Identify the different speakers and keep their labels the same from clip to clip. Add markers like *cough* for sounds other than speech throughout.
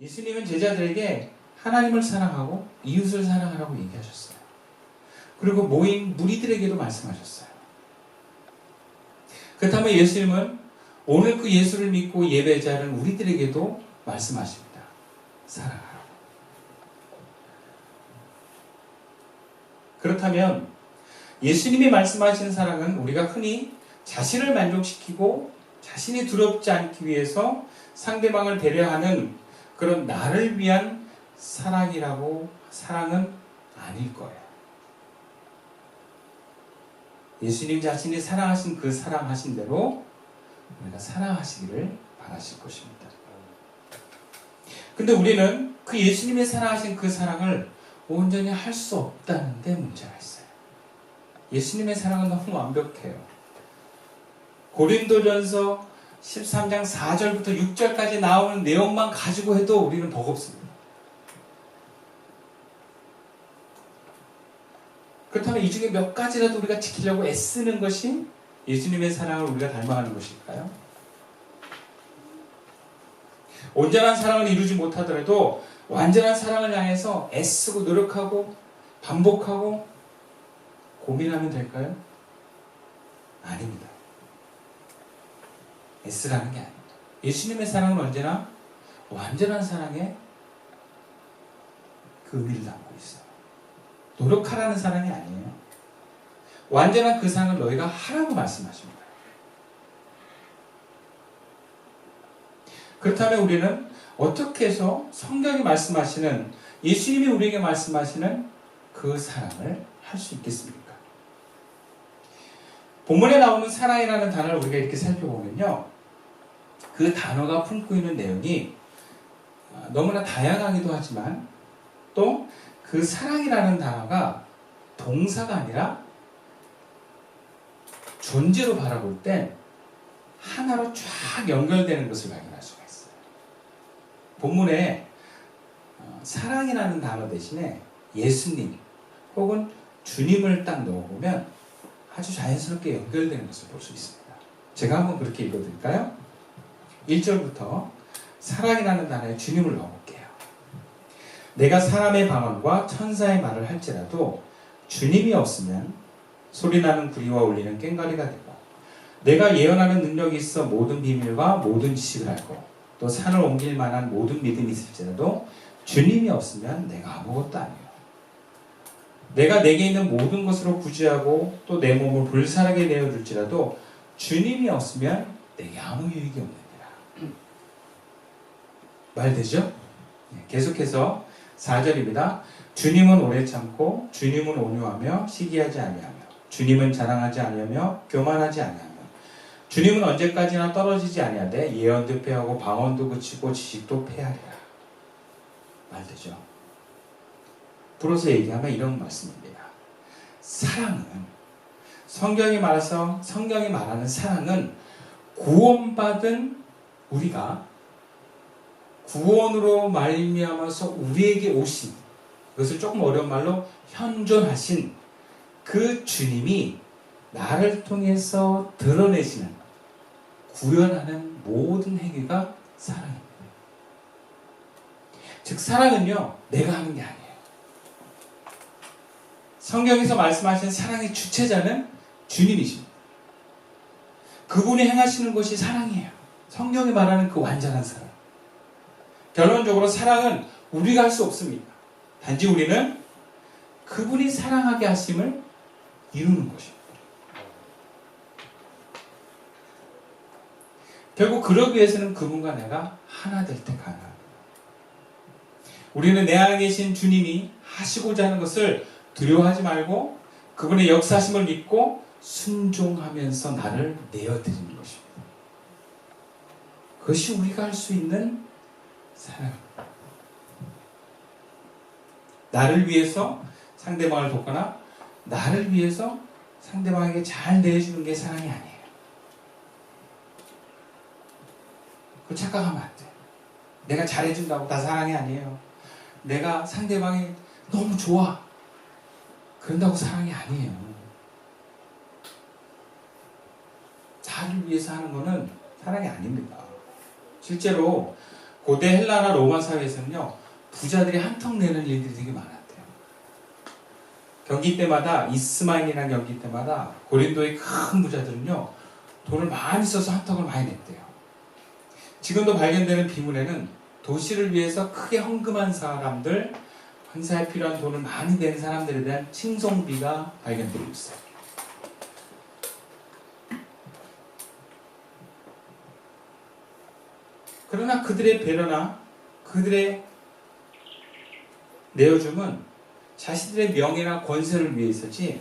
Speaker 1: 예수님은 제자들에게 하나님을 사랑하고 이웃을 사랑하라고 얘기하셨어요. 그리고 모인 무리들에게도 말씀하셨어요. 그렇다면 예수님은 오늘 그 예수를 믿고 예배자는 우리들에게도 말씀하십니다. 사랑하라고. 그렇다면 예수님이 말씀하신 사랑은 우리가 흔히 자신을 만족시키고 자신이 두렵지 않기 위해서 상대방을 배려하는 그런 나를 위한 사랑이라고 사랑은 아닐 거예요. 예수님 자신이 사랑하신 그 사랑하신 대로 우리가 사랑하시기를 바라실 것입니다. 근데 우리는 그 예수님이 사랑하신 그 사랑을 온전히 할 수 없다는 데 문제가 있어요. 예수님의 사랑은 너무 완벽해요. 고린도전서 13장 4절부터 6절까지 나오는 내용만 가지고 해도 우리는 버겁습니다. 그렇다면 이 중에 몇 가지라도 우리가 지키려고 애쓰는 것이 예수님의 사랑을 우리가 닮아가는 것일까요? 온전한 사랑을 이루지 못하더라도 완전한 사랑을 향해서 애쓰고 노력하고 반복하고 고민하면 될까요? 아닙니다. 애쓰라는 게 아닙니다. 예수님의 사랑은 언제나 완전한 사랑에 그 의미를 담고 있어요. 노력하라는 사랑이 아니에요. 완전한 그 사랑을 너희가 하라고 말씀하십니다. 그렇다면 우리는 어떻게 해서 성경이 말씀하시는 예수님이 우리에게 말씀하시는 그 사랑을 할 수 있겠습니까? 본문에 나오는 사랑이라는 단어를 우리가 이렇게 살펴보면요. 그 단어가 품고 있는 내용이 너무나 다양하기도 하지만 또 그 사랑이라는 단어가 동사가 아니라 존재로 바라볼 때 하나로 쫙 연결되는 것을 발견할 수가 있어요. 본문에 어, 사랑이라는 단어 대신에 예수님 혹은 주님을 딱 넣어보면 아주 자연스럽게 연결되는 것을 볼 수 있습니다. 제가 한번 그렇게 읽어드릴까요? 1절부터 사랑이라는 단어에 주님을 넣어볼게요. 내가 사람의 방언과 천사의 말을 할지라도 주님이 없으면 소리나는 구리와 울리는 꽹과리가 되고 내가 예언하는 능력이 있어 모든 비밀과 모든 지식을 알고 또 산을 옮길 만한 모든 믿음이 있을지라도 주님이 없으면 내가 아무것도 아니에요. 내가 내게 있는 모든 것으로 구제하고 또 내 몸을 불살하게 내어줄지라도 주님이 없으면 내게 아무 유익이 없느니라. 말 되죠? 네, 계속해서 4절입니다. 주님은 오래 참고 주님은 온유하며 시기하지 아니하며 주님은 자랑하지 아니하며 교만하지 아니하며 주님은 언제까지나 떨어지지 아니하되 예언도 패하고 방언도 그치고 지식도 패하리라. 말 되죠? 불어서 얘기하면 이런 말씀입니다. 사랑은 성경이 말해서 성경이 말하는 사랑은 구원받은 우리가 구원으로 말미암아서 우리에게 오신 그것을 조금 어려운 말로 현존하신 그 주님이 나를 통해서 드러내시는 구현하는 모든 행위가 사랑입니다. 즉 사랑은요 내가 하는 게 아니에요. 성경에서 말씀하신 사랑의 주체자는 주님이십니다. 그분이 행하시는 것이 사랑이에요. 성경이 말하는 그 완전한 사랑. 결론적으로 사랑은 우리가 할 수 없습니다. 단지 우리는 그분이 사랑하게 하심을 이루는 것입니다. 결국 그러기 위해서는 그분과 내가 하나 될 때 가능합니다. 우리는 내 안에 계신 주님이 하시고자 하는 것을 두려워하지 말고 그분의 역사심을 믿고 순종하면서 나를 내어드리는 것입니다. 그것이 우리가 할 수 있는 사랑입니다. 나를 위해서 상대방을 돕거나 나를 위해서 상대방에게 잘 내주는 게 사랑이 아니에요. 그 착각하면 안 돼. 내가 잘해준다고 다 사랑이 아니에요. 내가 상대방이 너무 좋아. 그런다고 사랑이 아니에요. 나를 위해서 하는 거는 사랑이 아닙니다. 실제로 고대 헬라나 로마 사회에서는요 부자들이 한턱 내는 일들이 되게 많았대요. 경기 때마다 이스마인이라는 경기 때마다 고린도의 큰 부자들은요 돈을 많이 써서 한턱을 많이 냈대요. 지금도 발견되는 비문에는 도시를 위해서 크게 헌금한 사람들, 헌사에 필요한 돈을 많이 낸 사람들에 대한 칭송비가 발견되고 있어요. 그러나 그들의 배려나 그들의 내어줌은 자신들의 명예나 권세를 위해서지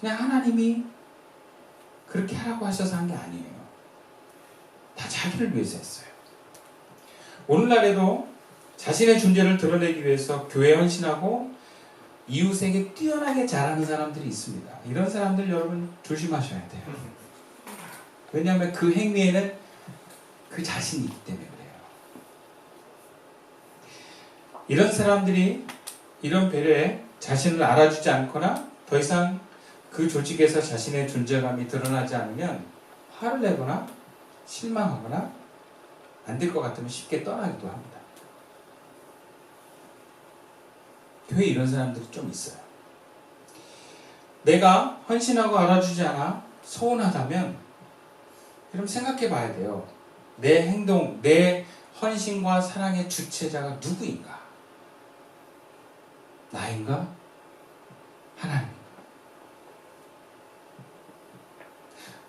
Speaker 1: 그냥 하나님이 그렇게 하라고 하셔서 한 게 아니에요. 다 자기를 위해서 했어요. 오늘날에도 자신의 존재를 드러내기 위해서 교회 헌신하고 이웃에게 뛰어나게 잘하는 사람들이 있습니다. 이런 사람들 여러분 조심하셔야 돼요. 왜냐하면 그 행위에는 그 자신이 있기 때문에 그래요. 이런 사람들이 이런 배려에 자신을 알아주지 않거나 더 이상 그 조직에서 자신의 존재감이 드러나지 않으면 화를 내거나 실망하거나 안 될 것 같으면 쉽게 떠나기도 합니다. 교회에 이런 사람들이 좀 있어요. 내가 헌신하고 알아주지 않아 서운하다면 그럼 생각해 봐야 돼요. 내 행동, 내 헌신과 사랑의 주체자가 누구인가? 나인가? 하나님.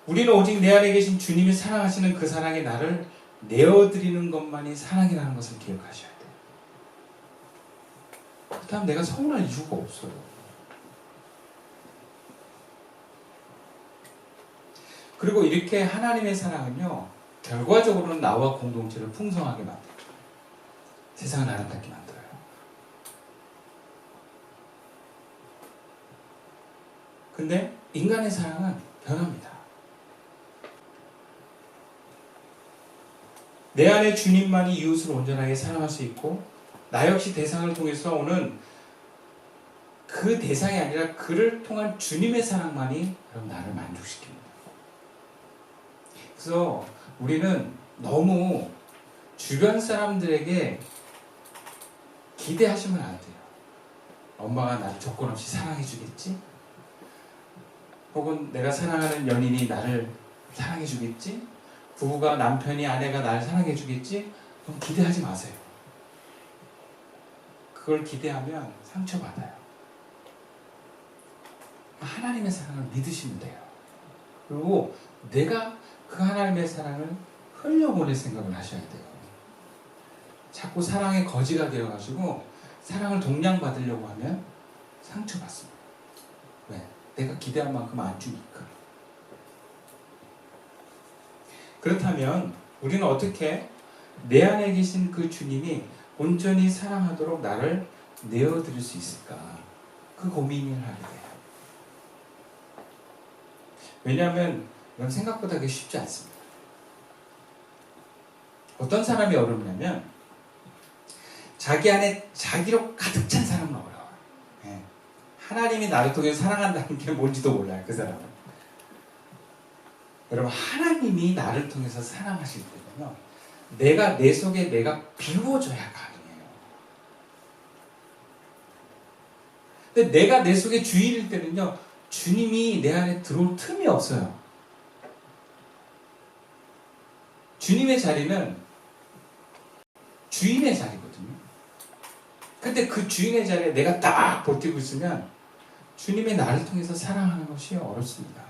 Speaker 1: 우리는 오직 내 안에 계신 주님이 사랑하시는 그 사랑에 나를 내어드리는 것만이 사랑이라는 것을 기억하셔야 돼요. 그렇다면 내가 서운할 이유가 없어요. 그리고 이렇게 하나님의 사랑은요, 결과적으로는 나와 공동체를 풍성하게 만들어요. 세상을 아름답게 만들어요. 근데 인간의 사랑은 변합니다. 내 안에 주님만이 이웃을 온전하게 사랑할 수 있고 나 역시 대상을 통해서 오는 그 대상이 아니라 그를 통한 주님의 사랑만이 그럼 나를 만족시킵니다. 그래서 우리는 너무 주변 사람들에게 기대하시면 안 돼요. 엄마가 나를 조건 없이 사랑해 주겠지? 혹은 내가 사랑하는 연인이 나를 사랑해 주겠지? 부부가 남편이 아내가 나를 사랑해 주겠지? 그럼 기대하지 마세요. 그걸 기대하면 상처받아요. 하나님의 사랑을 믿으시면 돼요. 그리고 내가 그 하나님의 사랑을 흘려보낼 생각을 하셔야 돼요. 자꾸 사랑의 거지가 되어가지고 사랑을 동량받으려고 하면 상처받습니다. 왜? 내가 기대한 만큼 안 주니까. 그렇다면 우리는 어떻게 내 안에 계신 그 주님이 온전히 사랑하도록 나를 내어드릴 수 있을까? 그 고민을 하게 돼요. 왜냐하면 이건 생각보다 그게 쉽지 않습니다. 어떤 사람이 어렵냐면 자기 안에 자기로 가득 찬 사람은 어려워요. 예. 하나님이 나를 통해 사랑한다는 게 뭔지도 몰라요. 그 사람은. 여러분 하나님이 나를 통해서 사랑하실 때는요. 내가 내 속에 내가 비워져야 가능해요. 근데 내가 내 속에 주인일 때는요. 주님이 내 안에 들어올 틈이 없어요. 주님의 자리는 주인의 자리거든요. 근데 그 주인의 자리에 내가 딱 버티고 있으면 주님의 나를 통해서 사랑하는 것이 어렵습니다.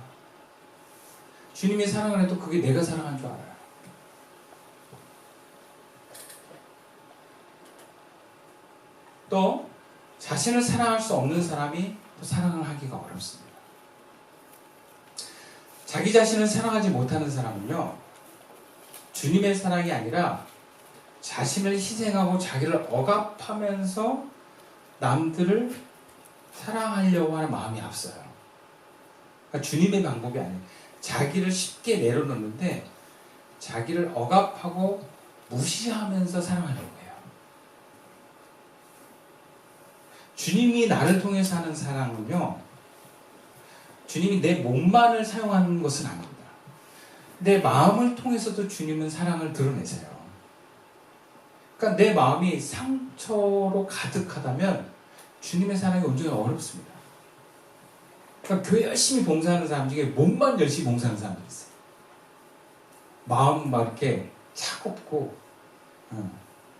Speaker 1: 주님이 사랑을 해도 그게 내가 사랑한 줄 알아요. 또 자신을 사랑할 수 없는 사람이 또 사랑을 하기가 어렵습니다. 자기 자신을 사랑하지 못하는 사람은요, 주님의 사랑이 아니라 자신을 희생하고 자기를 억압하면서 남들을 사랑하려고 하는 마음이 앞서요. 그러니까 주님의 방법이 아니에요. 자기를 쉽게 내려놓는데 자기를 억압하고 무시하면서 사랑하려고 해요. 주님이 나를 통해서 하는 사랑은요, 주님이 내 몸만을 사용하는 것은 아닙니다. 내 마음을 통해서도 주님은 사랑을 드러내세요. 그러니까 내 마음이 상처로 가득하다면 주님의 사랑이 온전히 어렵습니다. 그러니까 교회 열심히 봉사하는 사람 중에 몸만 열심히 봉사하는 사람들이 있어요. 마음 막 이렇게 차갑고, 어,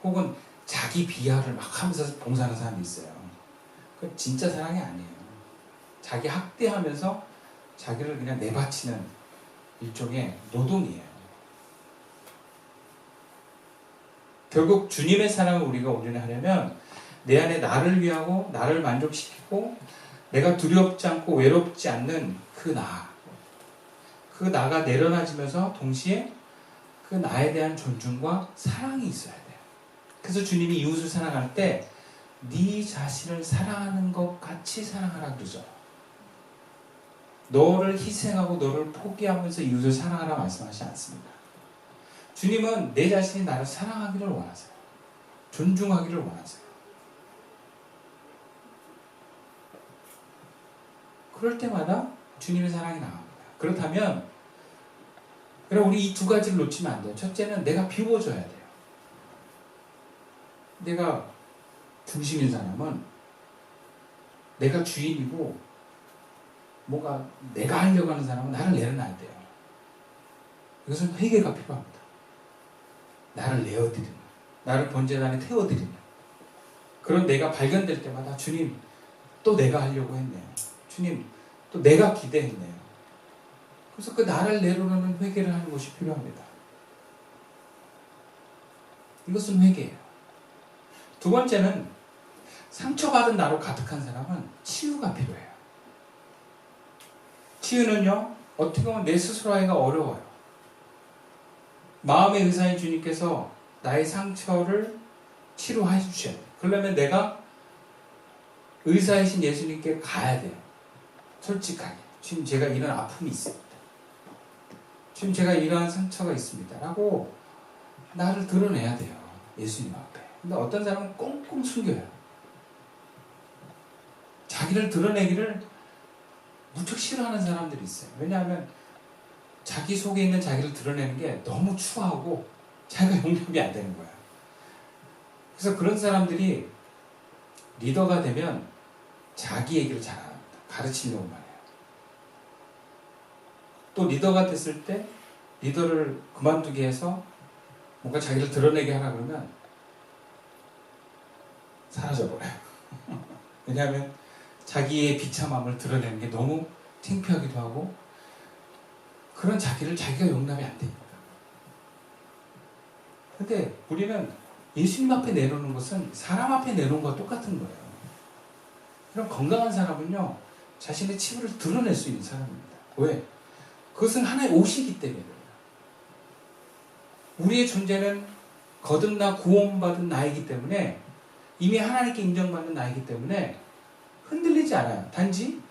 Speaker 1: 혹은 자기 비하를 막 하면서 봉사하는 사람이 있어요. 그 진짜 사랑이 아니에요. 자기 학대하면서 자기를 그냥 내바치는 일종의 노동이에요. 결국 주님의 사랑을 우리가 온전하려면 내 안에 나를 위하고 나를 만족시키고 내가 두렵지 않고 외롭지 않는 그 나. 그 나가 내려놔지면서 동시에 그 나에 대한 존중과 사랑이 있어야 돼요. 그래서 주님이 이웃을 사랑할 때 네 자신을 사랑하는 것 같이 사랑하라 그러죠. 너를 희생하고 너를 포기하면서 이웃을 사랑하라 말씀하지 않습니다. 주님은 내 자신이 나를 사랑하기를 원하세요. 존중하기를 원하세요. 그럴 때마다 주님의 사랑이 나옵니다. 그렇다면 그럼 우리 이 두 가지를 놓치면 안 돼요. 첫째는 내가 비워줘야 돼요. 내가 중심인 사람은 내가 주인이고 뭔가 내가 하려고 하는 사람은 나를 내려놔야 돼요. 이것은 회개가 필요합니다. 나를 내어드리는, 나를 번제단에 태워드리는 그런 내가 발견될 때마다 주님 또 내가 하려고 했네요. 주님 또 내가 기대했네요. 그래서 그 나를 내려놓는 회개를 하는 것이 필요합니다. 이것은 회개예요. 두 번째는 상처받은 나로 가득한 사람은 치유가 필요해요. 치유는요, 어떻게 보면 내 스스로 하기가 어려워요. 마음의 의사인 주님께서 나의 상처를 돼요. 그러려면 내가 의사이신 예수님께 가야 돼요. 솔직하게. 지금 제가 이런 아픔이 있습니다. 지금 제가 이러한 상처가 있습니다. 라고 나를 드러내야 돼요. 예수님 앞에. 근데 어떤 사람은 꽁꽁 숨겨요. 자기를 드러내기를 무척 싫어하는 사람들이 있어요. 왜냐하면 자기 속에 있는 자기를 드러내는 게 너무 추하고 자기가 용납이 안 되는 거야. 그래서 그런 사람들이 리더가 되면 자기 얘기를 잘 안 합니다. 가르치려고만 해요. 또 리더가 됐을 때 리더를 그만두게 해서 뭔가 자기를 드러내게 하라 그러면 사라져버려요. *laughs* 왜냐하면 자기의 비참함을 드러내는 게 너무 창피하기도 하고 그런 자기를 자기가 용납이 안 되니까. 근데 우리는 예수님 앞에 내놓는 것은 사람 앞에 내놓은 것과 똑같은 거예요. 그럼 건강한 사람은요, 자신의 치부를 드러낼 수 있는 사람입니다. 왜? 그것은 하나의 옷이기 때문에. 우리의 존재는 거듭나 구원받은 나이기 때문에 이미 하나님께 인정받는 나이기 때문에 흔들리지 않아요. 단지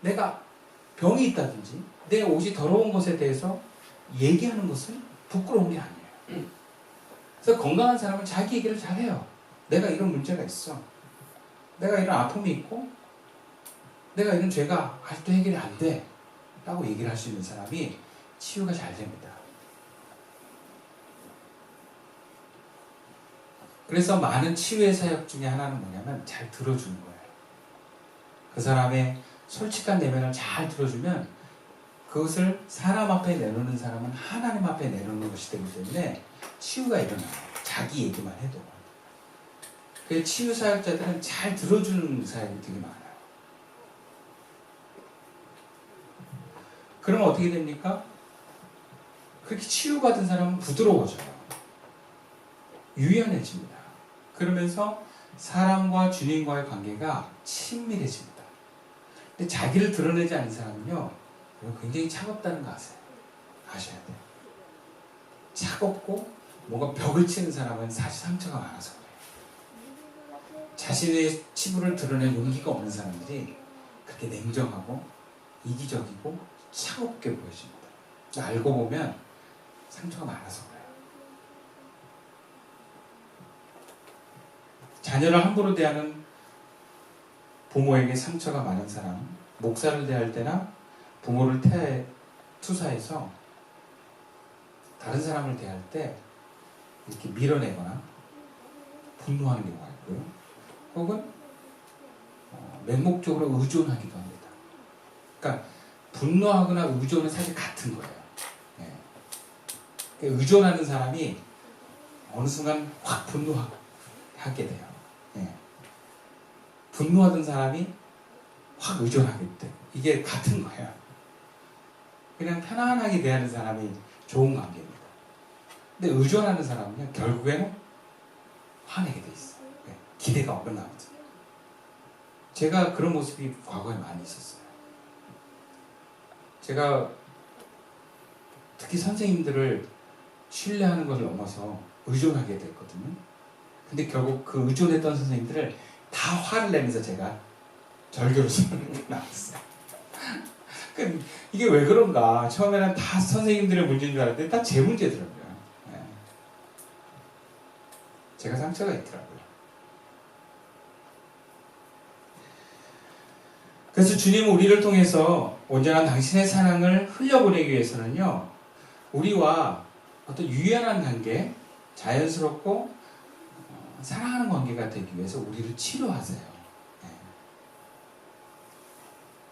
Speaker 1: 내가 병이 있다든지 내 옷이 더러운 것에 대해서 얘기하는 것은 부끄러운 게 아니에요. 그래서 건강한 사람은 자기 얘기를 잘 해요. 내가 이런 문제가 있어. 내가 이런 아픔이 있고 내가 이런 죄가 아직도 해결이 안 돼. 라고 얘기를 할 수 있는 사람이 치유가 잘 됩니다. 그래서 많은 치유의 사역 중에 하나는 뭐냐면 잘 들어주는 거예요. 그 사람의 솔직한 내면을 잘 들어주면 그것을 사람 앞에 내놓는 사람은 하나님 앞에 내놓는 것이 되기 때문에 치유가 일어나요. 자기 얘기만 해도. 그 치유 사역자들은 잘 들어주는 사역이 되게 많아요. 그러면 어떻게 됩니까? 그렇게 치유받은 사람은 부드러워져요. 유연해집니다. 그러면서 사람과 주님과의 관계가 친밀해집니다. 근데 자기를 드러내지 않는 사람은요, 굉장히 차갑다는 거 아세요? 아셔야 돼요. 차갑고 뭔가 벽을 치는 사람은 사실 상처가 많아서 그래요. 자신의 치부를 드러낼 용기가 없는 사람들이 그렇게 냉정하고 이기적이고 차갑게 보여집니다. 알고 보면 상처가 많아서 그래요. 자녀를 함부로 대하는 부모에게 상처가 많은 사람, 목사를 대할 때나 부모를 태, 투사해서 다른 사람을 대할 때 이렇게 밀어내거나 분노하는 경우가 있고요. 혹은 어, 맹목적으로 의존하기도 합니다. 그러니까 분노하거나 의존은 사실 같은 거예요. 예. 그러니까 의존하는 사람이 어느 순간 확 분노하게 돼요. 예. 분노하던 사람이 확 의존하게 돼. 이게 같은 거예요. 그냥 편안하게 대하는 사람이 좋은 관계입니다. 근데 의존하는 사람은요, 결국에는 화내게 돼 있어요. 예. 기대가 어긋나거든요. 제가 그런 모습이 과거에 많이 있었어요. 제가 특히 선생님들을 신뢰하는 것을 넘어서 의존하게 됐거든요. 근데 결국 그 의존했던 선생님들을 다 화를 내면서 제가 절교를 *laughs* 나왔어요. 그 이게 왜 그런가? 처음에는 다 선생님들의 문제인 줄 알았는데 다 제 문제더라고요. 예. 제가 상처가 있더라고요. 그래서 주님은 우리를 통해서 온전한 당신의 사랑을 흘려보내기 위해서는요, 우리와 어떤 유연한 관계, 자연스럽고 어, 사랑하는 관계가 되기 위해서 우리를 치료하세요. 네.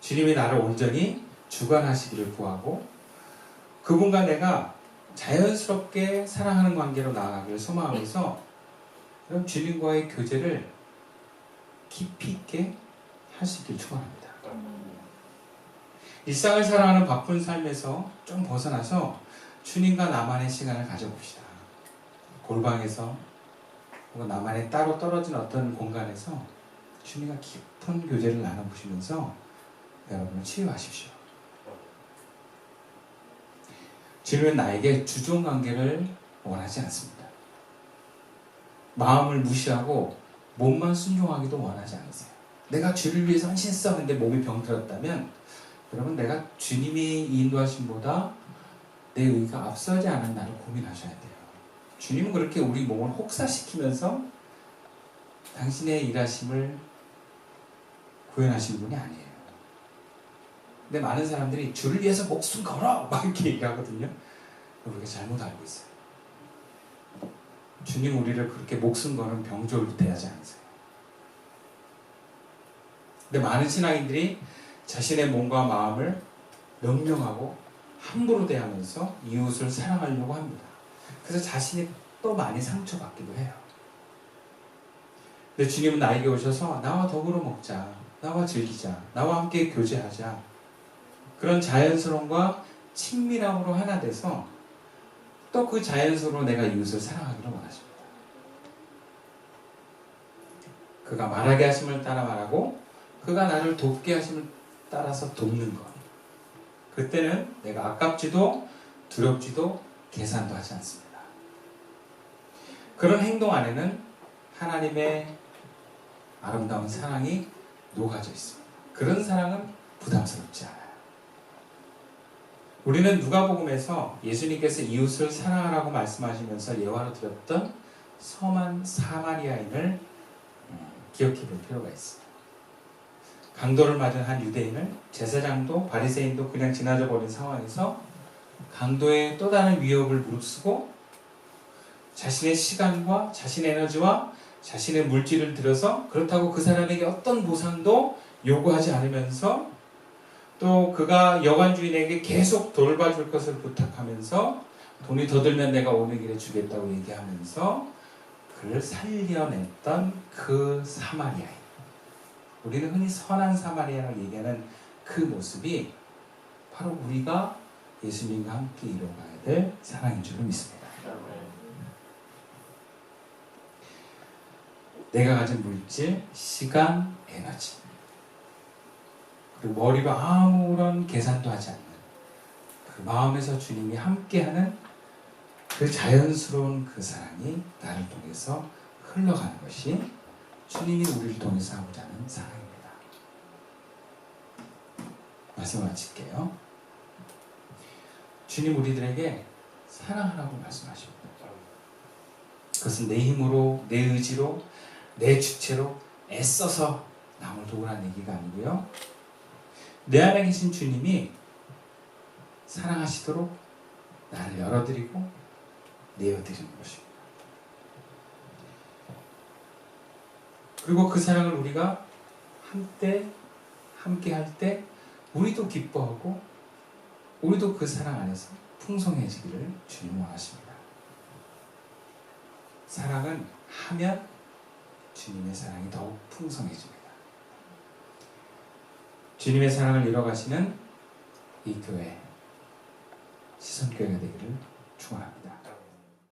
Speaker 1: 주님이 나를 온전히 주관하시기를 구하고 그분과 내가 자연스럽게 사랑하는 관계로 나아가기를 소망하면서 그럼 주님과의 교제를 깊이 있게 있길 축원합니다. 일상을 살아가는 바쁜 삶에서 좀 벗어나서 주님과 나만의 시간을 가져봅시다. 골방에서 혹은 나만의 따로 떨어진 어떤 공간에서 주님과 깊은 교제를 나눠보시면서 여러분을 치유하십시오. 주님은 나에게 주종 관계를 원하지 않습니다. 마음을 무시하고 몸만 순종하기도 원하지 않으세요. 내가 주를 위해서 헌신했어. 근데 몸이 병들었다면 여러분 내가 주님이 인도하심보다 내 의가 앞서지 않았나를 고민하셔야 돼요. 주님은 그렇게 우리 몸을 혹사시키면서 당신의 일하심을 구현하신 분이 아니에요. 근데 많은 사람들이 주를 위해서 목숨 걸어! 막 이렇게 얘기하거든요. 우리가 잘못 알고 있어요. 주님 우리를 그렇게 목숨 거는 병졸로 대하지 않으세요. 근데 많은 신앙인들이 자신의 몸과 마음을 명령하고 함부로 대하면서 이웃을 사랑하려고 합니다. 그래서 자신이 또 많이 상처받기도 해요. 근데 주님은 나에게 오셔서 나와 더불어 먹자. 나와 즐기자. 나와 함께 교제하자. 그런 자연스러움과 친밀함으로 하나 돼서 또 그 자연스러워 내가 이웃을 사랑하기를 원하십니다. 그가 말하게 하심을 따라 말하고 그가 나를 돕게 하심을 따라서 돕는 것. 그때는 내가 아깝지도 두렵지도 계산도 하지 않습니다. 그런 행동 안에는 하나님의 아름다운 사랑이 녹아져 있습니다. 그런 사랑은 부담스럽지 않아요. 우리는 누가복음에서 예수님께서 이웃을 사랑하라고 말씀하시면서 예화로 드렸던 섬한 사마리아인을 기억해 볼 필요가 있습니다. 강도를 맞은 한 유대인을 제사장도 바리새인도 그냥 지나쳐 버린 상황에서 강도의 또 다른 위협을 무릅쓰고 자신의 시간과 자신의 에너지와 자신의 물질을 들여서 그렇다고 그 사람에게 어떤 보상도 요구하지 않으면서 또 그가 여관 주인에게 계속 돌봐줄 것을 부탁하면서 돈이 더 들면 내가 오는 길에 주겠다고 얘기하면서 그를 살려냈던 그 사마리아인. 우리는 흔히 선한 사마리아라고 얘기하는 그 모습이 바로 우리가 예수님과 함께 이뤄가야 될 사랑인 줄로 믿습니다. 내가 가진 물질, 시간, 에너지 그리고 머리로 아무런 계산도 하지 않는 그 마음에서 주님이 함께하는 그 자연스러운 그 사랑이 나를 통해서 흘러가는 것이 주님이 우리를 통해서 하고자 하는 사랑입니다. 말씀 마칠게요. 주님 우리들에게 사랑하라고 말씀하십니다. 그것은 내 힘으로, 내 의지로, 내 주체로 애써서 남을 도우라는 얘기가 아니고요. 내 안에 계신 주님이 사랑하시도록 나를 열어드리고 내어드리는 것입니다. 그리고 그 사랑을 우리가 한때 함께 할 때 우리도 기뻐하고 우리도 그 사랑 안에서 풍성해지기를 주님 원하십니다. 사랑은 하면 주님의 사랑이 더욱 풍성해집니다. 주님의 사랑을 이뤄가시는 이 교회 시선교회가 되기를 축원합니다.